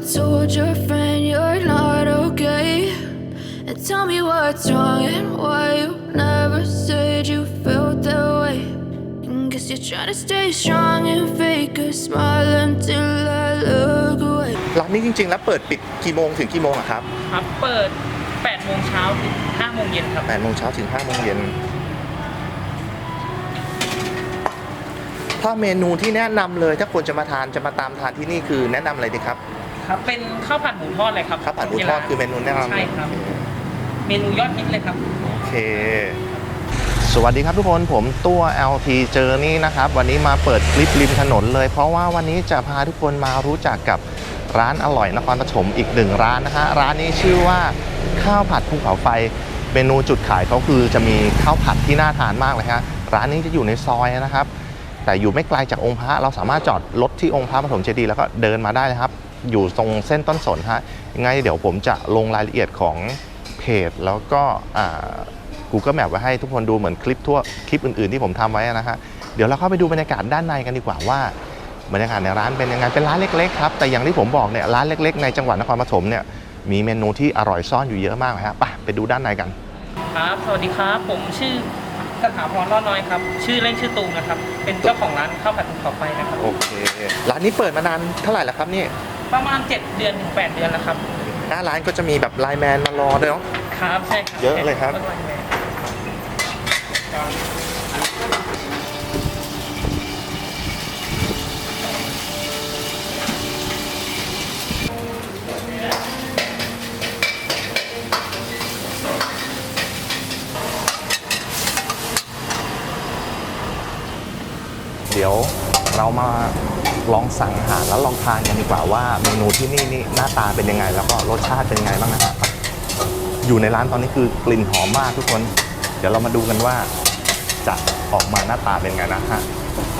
told your friend you're not okay? And tell me what's wrong and why you never said you felt that way. And guess you're trying to stay strong and fake a smile until I look away. ร้านนี้จริง ๆ แล้วเปิดปิดกี่โมงถึงกี่โมงอะครับครับเปิด8โมงเช้าถึง5โมงเย็นครับ 8โมงเช้าถึง5โมงเย็น ถ้าเมนูที่แนะนำเลย ถ้าคนจะมาทานจะมาตามทานที่นี่คือแนะนำอะไรดีครับ ครับ เป็นข้าวผัดหมูทอดเลยครับข้าวผัดหมูทอดคือเมนูแนะนำใช่ครับ เมนูยอดฮิตเลยครับ โอเค สวัสดีครับทุกคนผมตัว LT เจอนี่นะครับ วันนี้มาเปิดคลิปริมถนนเลย เพราะว่าวันนี้จะพาทุกคนมารู้จักกับร้านอร่อยนครปฐมอีกหนึ่งร้านนะฮะร้านนี้ชื่อว่าข้าวผัดภูเขาไฟเมนูจุดขายเขาคือจะมีข้าวผัดที่น่าทานมากเลยฮะร้านนี้จะอยู่ในซอยนะครับ แต่อยู่ไม่ไกลจากองค์พระเราสามารถจอดรถที่องค์พระปฐมเจดีย์แล้วก็เดินมาได้นะครับ อยู่ตรงเส้นต้นสนฮะยังไงเดี๋ยวผมจะลงรายละเอียดของเพจ แล้วก็อ่า Google Map ไว้ให้ทุกคนดูเหมือนคลิปทั่วคลิปอื่นๆที่ผมทำไว้นะฮะเดี๋ยวเราเข้าไปดูบรรยากาศด้านในกันดีกว่าว่าบรรยากาศในร้านเป็นยังไงเป็นร้านเล็กๆครับแต่อย่างที่ผมบอกเนี่ยร้านเล็ก ๆ ในจังหวัดนครปฐมเนี่ยมีเมนูที่อร่อยซ่อนอยู่เยอะมากเลยครับไปไปดูด้านในกัน ครับ สวัสดีครับ ผมชื่อสถาพรรอดน้อยครับ ชื่อเล่นชื่อตูมนะครับ เป็นเจ้าของร้านข้าวผัดภูเขาไฟนะครับ โอเค ร้านนี้เปิดมานานเท่าไหร่แล้วครับนี่ ประมาณ 7 เดือนถึง8เดือนแล้วครับ หน้าร้านก็จะมีแบบไลน์แมนมารอด้วยเนาะ ครับใช่ครับเยอะเลยครับ เดี๋ยว เรามาลองสั่งอาหารแล้วลองทานกันดีกว่าว่าเมนูที่นี่นี่หน้าตาเป็นยังไง แล้วก็รสชาติเป็นยังไงบ้างนะครับอยู่ในร้านตอนนี้คือกลิ่นหอมมากทุกคน เดี๋ยวเรามาดูกันว่าจะออกมาหน้าตาเป็นไงนะฮะ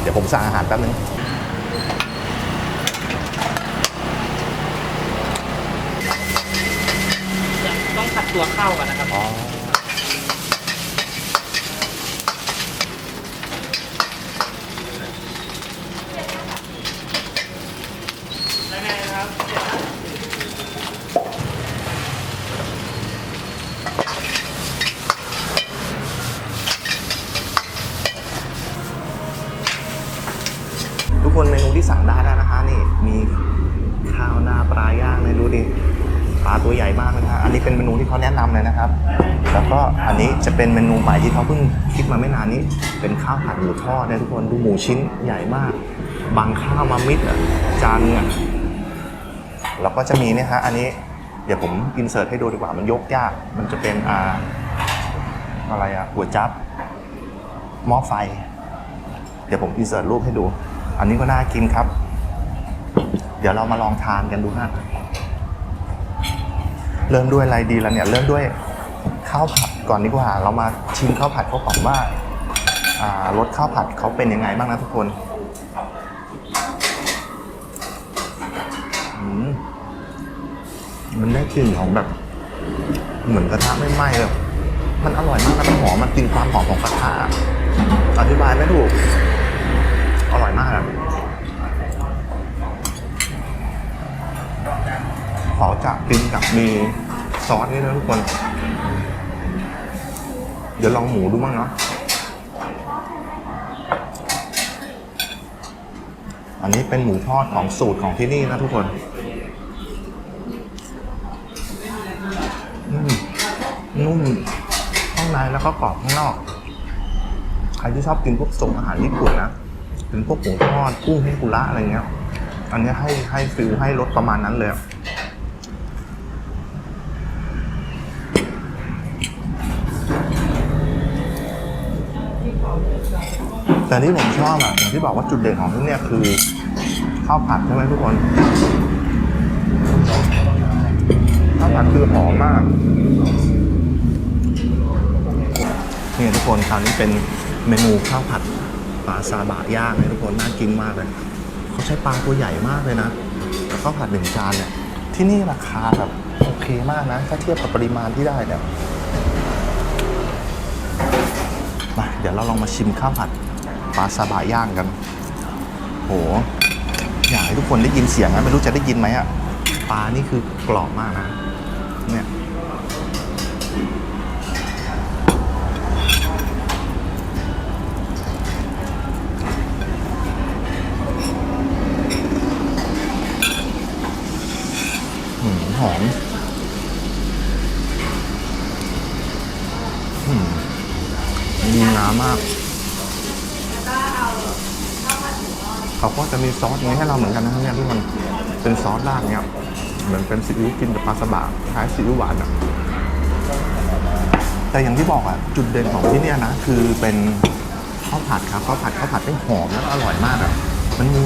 เดี๋ยวผมสั่งอาหารแป๊บนึงต้องผัดตัวข้าวกันนะครับอ๋อ แล้วไง ครับทุกคนเมนูที่สั่งได้แล้วนะคะนี่มีข้าวหน้าปลาย่างเลยดูดิปลาตัวใหญ่มากเลยนะฮะอันนี้เป็นเมนูที่เขาแนะนำเลยนะครับ แล้วก็อันนี้จะเป็นเมนูใหม่ที่เขาเพิ่งคิดมาไม่นานนี้ เป็นข้าวผัดหมูทอดนะทุกคนดูหมูชิ้นใหญ่มาก บางข้าวมามิดอะจานอะ แล้วก็จะมีเนี่ยฮะอันนี้เดี๋ยวผมอินเสิร์ตให้ดูดีกว่ามันยกยาก มันจะเป็นอ่าอะไรอะหัวจับหม้อไฟ เดี๋ยวผมอินเสิร์ตรูปให้ดู อันนี้ก็น่ากินครับ เดี๋ยวเรามาลองทานกันดูฮะเริ่มด้วยอะไรดีแล้วเนี่ย เริ่มด้วยข้าวผัดก่อนดีกว่า เรามาชิมข้าวผัดเขาก่อนว่าอ่ารสข้าวผัดเขาเป็นยังไงบ้างนะทุกคนอืม มันได้กลิ่นของแบบ เหมือนกระทะไม่ไหม้เลย มันอร่อยมากนะมันหอมมันกลิ่นความหอมของกระทะอธิบายไม่ถูก อร่อยมากอะขอจะกินกับมีซอสนี่นะทุกคน เดี๋ยวลองหมูดูบ้างเนาะอันนี้เป็นหมูทอดของสูตรของที่นี่นะทุกคนอืม นุ่มข้างในแล้วก็กรอบข้างนอก ใครที่ชอบกินพวกส่งอาหารญี่ปุ่นนะเป็นพวกหมูทอดกุ้งเทมปุระอะไรเงี้ย อันนี้ให้ให้ฟิลให้รสประมาณนั้นเลยแต่ที่ผมชอบอะอย่างที่บอกว่าจุดเด่นของที่เนี่ยคือข้าวผัดใช่ไหมทุกคนข้าวผัดคือหอมมาก นี่ทุกคนคราวนี้เป็นเมนูข้าวผัดปลาซาบะย่างเนี่ยทุกคนน่ากินมากเลยเขาใช้ปลาตัวใหญ่มากเลยนะแล้วข้าวผัดหนึ่งจานเนี่ยที่นี่ราคาแบบโอเคมากนะ ถ้าเทียบกับปริมาณที่ได้เนี่ยมาเดี๋ยวเราลองมาชิมข้าวผัดปลาซาบะย่างกัน โห อยากให้ทุกคนได้ยินเสียงนะไม่รู้จะได้ยินไหมอะปลานี่คือกรอบมากนะ เนี่ย หืมอมหืมดีงามมาก เขาก็จะมีซอสนี้ให้เราเหมือนกันนะครับเนี่ยที่มันเป็นซอสราดเนี่ยเหมือนเป็นซีอิ๊วกินกับปลาสบะคล้ายซีอิ๊วหวานอะแต่อย่างที่บอกอะจุดเด่นของที่เนี่ยนะ คือเป็นข้าวผัดครับข้าวผัดข้าวผัดได้หอมแล้วอร่อยมากอะมันมี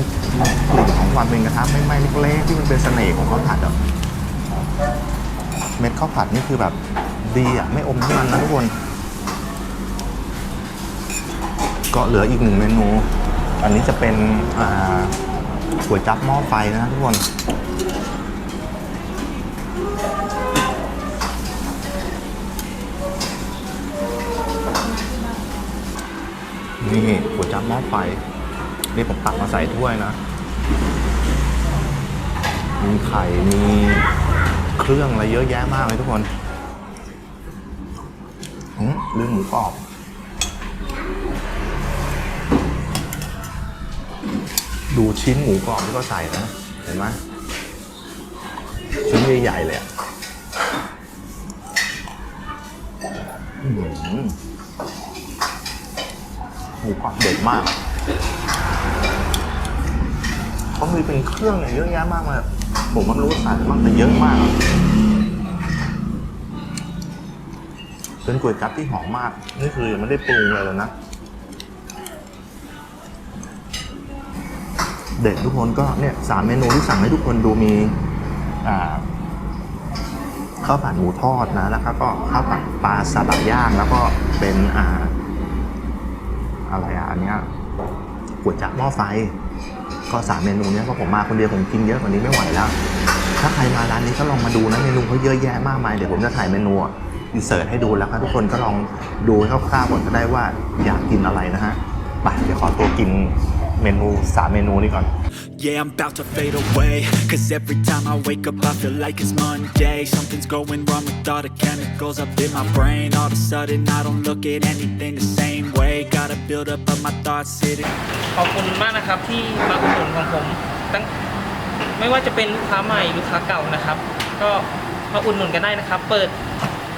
กลิ่นของความเป็นกระทะไม่ไหม้เล็กๆที่มันเป็นเสน่ห์ของข้าวผัดอะ เม็ดข้าวผัดนี่คือแบบดีอะ ไม่อมน้ำมันนะทุกคน ก็เหลืออีกหนึ่งเมนู อันนี้จะเป็นอ่าก๋วยจับหม้อไฟนะทุกคนนี่ก๋วยจั๊บหม้อไฟนี่ผมตักมาใส่ถ้วยนะ มีไข่ มี เครื่องอะไรเยอะแยะมากเลยทุกคนอืมลืมหมูกรอบดูชิ้นหมูกรอบที่เขาใส่นะ เห็นไหมชิ้นใหญ่ๆเลยอะอื้อหือหมูกรอบเด็ดมากเขามีเป็นเครื่องเยอะแยะมากเลย ผมไม่รู้ว่าใส่อะไรบ้างแต่เยอะมากเป็นก๋วยจั๊บที่หอมมาก นี่คือยังไม่ได้ปรุงเลยเลยนะ เด็ดทุกคนก็เนี่ยสามเมนูที่สั่งให้ทุกคนดูมีอ่าข้าวผัดหมูทอดนะแล้วก็ข้าวผัดปลาซาบะย่างแล้วก็เป็นอ่าอะไรอะอันเนี้ยก๋วยจั๊บหม้อไฟ ก็สามเมนูเนี้ยเพราะผมมาคนเดียวผมกินเยอะกว่านี้ไม่ไหวแล้ว ถ้าใครมาร้านนี้ก็ลองมาดูนะเมนูเขาเยอะแยะมากมายเดี๋ยวผมจะถ่ายเมนูอินเสิร์ตให้ดูแล้วครับทุกคนก็ลองดูคร่าวๆก่อนก็ได้ว่าอยากกินอะไรนะฮะไปเดี๋ยวขอตัวกินเมนูสามเมนูนี้ก่อน Yeah, I'm about to fade away Cause every time I wake up I feel like it's Monday Something's going wrong with all the chemicals up in my brain All of a sudden I don't look at anything the same way Gotta build up of my thoughts sitting ขอบคุณมากนะครับที่มาอุดหนุนของผมตั้งไม่ว่าจะเป็นลูกค้าใหม่ลูกค้าเก่านะครับ ก็มาอุดหนุนกันได้นะครับ เปิด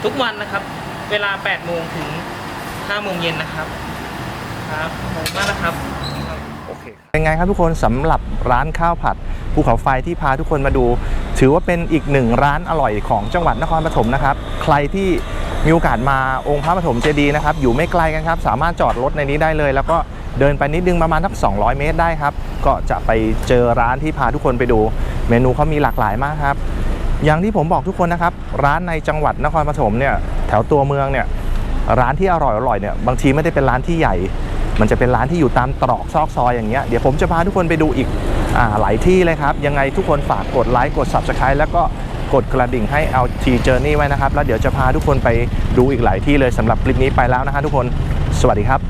ทุกวันนะครับ เวลา8โมงถึง5โมงเย็นนะครับ ครับขอบคุณมากนะครับ เป็นไงครับทุกคนสำหรับร้านข้าวผัดภูเขาไฟที่พาทุกคนมาดู ถือว่าเป็นอีกหนึ่งร้านอร่อยของจังหวัดนครปฐมนะครับ ใครที่มีโอกาสมาองค์พระปฐมเจดีย์นะครับ อยู่ไม่ไกลกันครับ สามารถจอดรถในนี้ได้เลย แล้วก็เดินไปนิดนึงประมาณสัก200 เมตรได้ครับ ก็จะไปเจอร้านที่พาทุกคนไปดู เมนูเขามีหลากหลายมากครับ อย่างที่ผมบอกทุกคนนะครับ ร้านในจังหวัดนครปฐมเนี่ยแถวตัวเมืองเนี่ยร้านที่อร่อยอร่อยเนี่ยบางทีไม่ได้เป็นร้านที่ใหญ่ มันจะเป็นร้านที่อยู่ตามตรอกซอกซอยอย่างเงี้ยเดี๋ยวผมจะพาทุกคนไปดูอีกอหลายที่เลยครับ ยังไงทุกคนฝากกดไลค์กด Subscribe แล้วก็กดกระดิ่งให้ LT Journey ไว้นะครับ แล้วเดี๋ยวจะพาทุกคนไปดูอีกหลายที่เลยสำหรับคลิปนี้ไปแล้วนะฮะทุกคน สวัสดีครับ